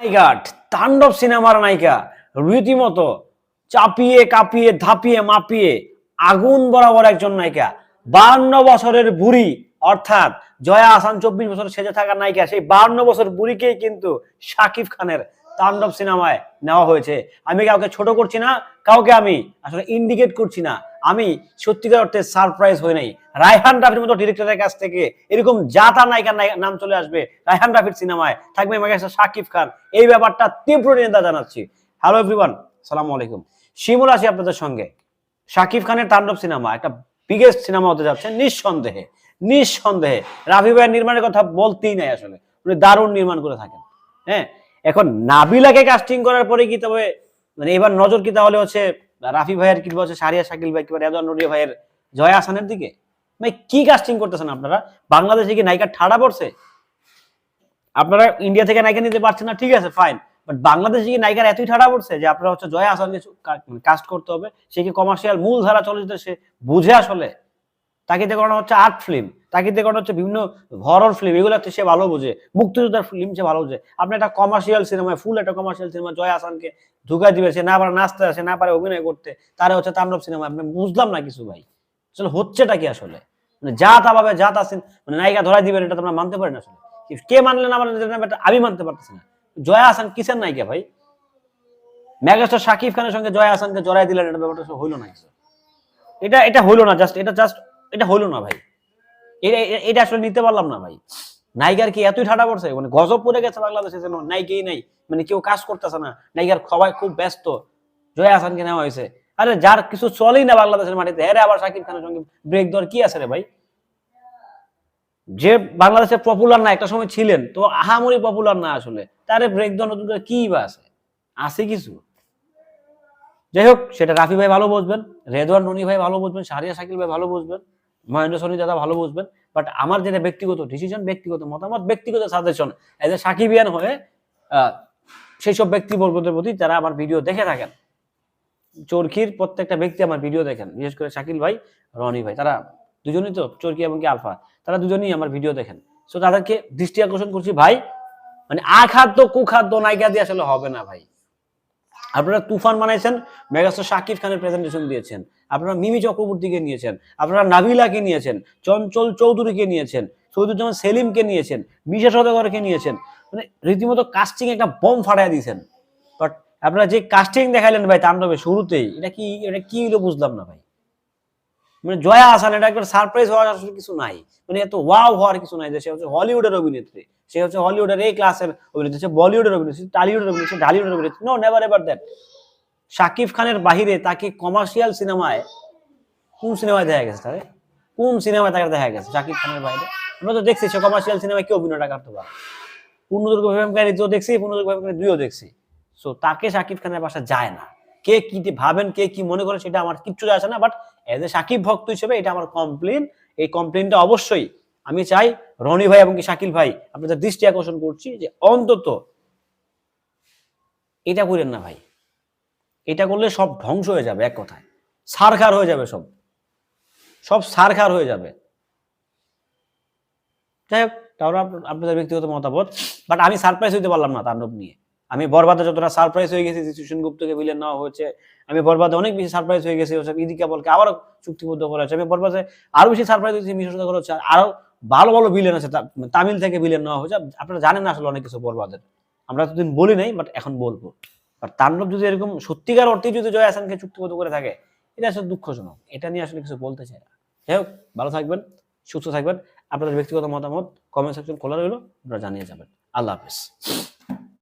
নায়িকাট তাণ্ডব সিনেমার নায়িকা রীতিমতো চাপিয়ে, কাঁপিয়ে, ধাপিয়ে, মাপিয়ে আগুন বরাবর একজন নায়িকা। বান্ন বছরের বুড়ি, অর্থাৎ জয়া আসান চব্বিশ বছর সেজে থাকা নায়িকা, সেই বান্ন বছর বুড়িকেই কিন্তু শাকিব খানের তাণ্ডব সিনেমায় নেওয়া হয়েছে। আমি কাউকে ছোট করছি না, কাউকে আমি আসলে ইন্ডিকেট করছি না। আমি সত্যিকার অর্থে সারপ্রাইজ হই নাই। রায়হান রাফির মতো ডিরেক্টরের কাছ থেকে এরকম জাতা নায়িকার নাম চলে আসবে রায়হান রাফির সিনেমায়। থাকবে মেগাস্টার শাকিব খান। এই ব্যাপারটা তীব্র নিন্দা জানাচ্ছি। হ্যালো এভরিওয়ান সালাম আলাইকুম। শিমুল আছি আপনাদের সঙ্গে। শাকিব খানের তাণ্ডব সিনেমা, একটা বিগেস্ট সিনেমা হতে যাচ্ছে নিঃসন্দেহে। নিঃসন্দেহে। রাফি ভাইয়ের নির্মাণের কথা বলতেই নাই আসলে। উনি দারুণ নির্মাণ করে থাকেন। হ্যাঁ? এখন নাবিলাকে কাস্টিং করার পরে কি তবে মানে এবার নজর কি তাহলে হচ্ছে রাফি ভাইয়ের কিংবা হচ্ছে সারিয়া শাকিল ভাই কিংবা রেজান নুরিয়া ভাইয়ের জয়া আসানের দিকে? ভাই, কি কাস্টিং করতেছেন আপনারা? বাংলাদেশে কি নায়িকা ঠাড়া পড়ছে? আপনারা ইন্ডিয়া থেকে নায়িকা নিতে পারছেন না, ঠিক আছে ফাইন বাট বাংলাদেশে কি নায়িকার এতই ঠাড়া পড়ছে যে আপনারা হচ্ছে জয়া আসানকে কাস্ট করতে হবে? সে কি কমার্শিয়াল মূল ধারা চলচ্চিত্র সে বুঝে আসলে? তাকিতে করানো হচ্ছে আর্ট ফিল্ম তাকিতে করানো হচ্ছে বিভিন্ন হরর ফিল্ম এগুলো সে ভালো বোঝে। মুক্তিযোদ্ধার ফিল্ম সে ভালো বোঝে। আপনি একটা কমার্শিয়াল সিনেমায় ফুল একটা কমার্শিয়াল সিনেমা জয় আসানকে ঢুকাই দিবে, সে না পারে নাচতে, সে না পারে অভিনয় করতে, তারা হচ্ছে তাণ্ডব সিনেমা আপনি বুঝলাম না কিছু ভাই। আসলে হচ্ছেটা কি আসলে? মানে যা তা ভাবে, যা তা মানে নায়িকা ধরাই দিবেন, এটা তোমরা মানতে পারেন আসলে। কে মানলে না মানলে এটা এটা আমি মানতে পারতেছি না। জয়া আসান কিসের নায়িকা ভাই? মেগাস্টার শাকিব খানের সঙ্গে জয়া আসানকে জড়াই দিলেন, এটা ব্যাপারটা হইল না এটা এটা হইল না জাস্ট এটা জাস্ট এটা হলো না ভাই। এটা এটা- আসলে নিতে পারলাম না ভাই। নায়িকার কি এতই ঠাডা পড়ছে? মানে গজব পড়ে গেছে বাংলাদেশে যেন নায়িকাই নাই। মানে কেউ কাজ করতেছে না। নায়িকার সবাই খুব ব্যস্ত। জয়া হাসানকে নেওয়া হয়েছে। আরে যার কিছু চলেই না বাংলাদেশের মাটিতে। হ্যাঁ আবার শাকিব খানের সঙ্গে ব্রেক দেওয়ার কি আছে রে ভাই? যে বাংলাদেশে পপুলার না, একটা সময় ছিলেন। তো আহামরি পপুলার না আসলে। তারে ব্রেক দর নতুন কি বা আছে? আছে কিছু। যাই হোক, সেটা রাফি ভাই ভালো বুঝবেন, রেদওয়ান রনি ভাই ভালো বুঝবেন শাহরিয়া শাকিল ভাই ভালো বুঝবেন। মহেন্দ্র সনি দাদা ভালো বুঝবেন বাট আমার যেটা ব্যক্তিগত ডিসিশন ব্যক্তিগত মতামত, ব্যক্তিগত সাজেশন এজ এ সাকিবিয়ান হয়ে সেই সব ব্যক্তিবর্গদের প্রতি যারা আমার ভিডিও দেখে থাকেন, চরকির প্রত্যেকটা ব্যক্তি আমার ভিডিও দেখেন, বিশেষ করে শাকিল ভাই, রনি ভাই, তারা দুজনই তো চরকি এবং কি আলফা, তারা দুজনই আমার ভিডিও দেখেন। সো তাদেরকে দৃষ্টি আকর্ষণ করছি, ভাই মানে আখাদ্য কুখাদ্য নায়িকা দিয়ে আসলে হবে না, ভাই। আপনারা তুফান বানাইছেন, মেগাস্টার শাকিব খানের প্রেজেন্টেশন দিয়েছেন, আপনারা মিমি চক্রবর্তীকে নিয়েছেন, আপনারা নাবিলাকে নিয়েছেন, চঞ্চল চৌধুরীকে নিয়েছেন সৌদুজ্জামান সেলিমকে নিয়েছেন, মিশা সদাগরকে নিয়েছেন মানে রীতিমতো কাস্টিং একটা বম ফাটাই দিয়েছেন। বাট আপনারা যে কাস্টিং দেখাইলেন ভাই তাণ্ডবে শুরুতেই, এটা কি এটা কি বুঝলাম না ভাই। মানে জয়া আসান এটা একটা সারপ্রাইজ হওয়ার আসলে কিছু নাই। মানে এত ওয়াও হওয়ার কিছু নাই যে সে হচ্ছে হলিউডের অভিনেত্রী। সে হচ্ছে হলিউডের এই ক্লাসের অভিনেত্রী, সে বলিউডের অভিনেত্রী টালিউডের অভিনেত্রী ঢালিউডের অভিনেত্রী। No never ever that Shakib খানের বাহিরে তাকে কমার্শিয়াল সিনেমায় কোন সিনেমায় দেখা গেছে তাহলে কোন সিনেমায় তাকে দেখা গেছে শাকিব খানের বাইরে আমরা তো দেখছি, সে কমার্শিয়াল সিনেমায় কি অভিনয়টা করতে পারে পূর্ণদুর্গ প্রেমকারী তো দেখছি, পূর্ণদুর্গ প্রেমকারী দুইও দেখছি। সো তাকে শাকিব খানের বাসা যায় না। কে কি ভাবেন, কে কি মনে করেন সেটা আমার কিচ্ছু আসে না বাট এজ এ সাকিব ভক্ত হিসেবে এটা আমার কমপ্লেন এই কমপ্লেনটা অবশ্যই। আমি চাই রনি ভাই এবং শাকিল ভাই আপনাদের দৃষ্টি আকর্ষণ করছি যে অন্তত এটা করেন না ভাই। এটা করলে সব ধ্বংস হয়ে যাবে এক কথায়। সারখার হয়ে যাবে সব। সব সারখার হয়ে যাবে। যাই হোক, তাহলে আপনাদের ব্যক্তিগত মতামত বাট আমি সারপ্রাইজ হইতে পারলাম না তাণ্ডব নিয়ে। আমি বরবাদে যতটা সারপ্রাইজ হয়ে গেছি সুশীন গুপ্তকে ভিলেন নেওয়া হয়েছে, আমি বরবাদে অনেক বেশি সারপ্রাইজ হয়ে গেছি হচ্ছে ইদিকা বলকে আবারও চুক্তিবদ্ধ করা হয়েছে। আমি বরবাদে আরও বেশি সারপ্রাইজ হয়েছি, মিশর করা হচ্ছে আরও ভালো ভালো ভিলেন আছে তামিল থেকে ভিলেন নেওয়া হয়েছে। আপনারা জানেন আসলে অনেক কিছু বরবাদের। আমরা এতদিন বলি নাই বাট এখন বলব। আর তাণ্ডব যদি এরকম সত্যিকার অর্থে যদি জয় হাসানকে চুক্তিবদ্ধ করে থাকে, এটা আসলে দুঃখজনক। এটা নিয়ে আসলে কিছু বলতে চাই না। যাই হোক, ভালো থাকবেন, সুস্থ থাকবেন। আপনাদের ব্যক্তিগত মতামত কমেন্ট সেকশন খোলা রইল, আপনারা জানিয়ে যাবেন। আল্লাহ হাফিজ।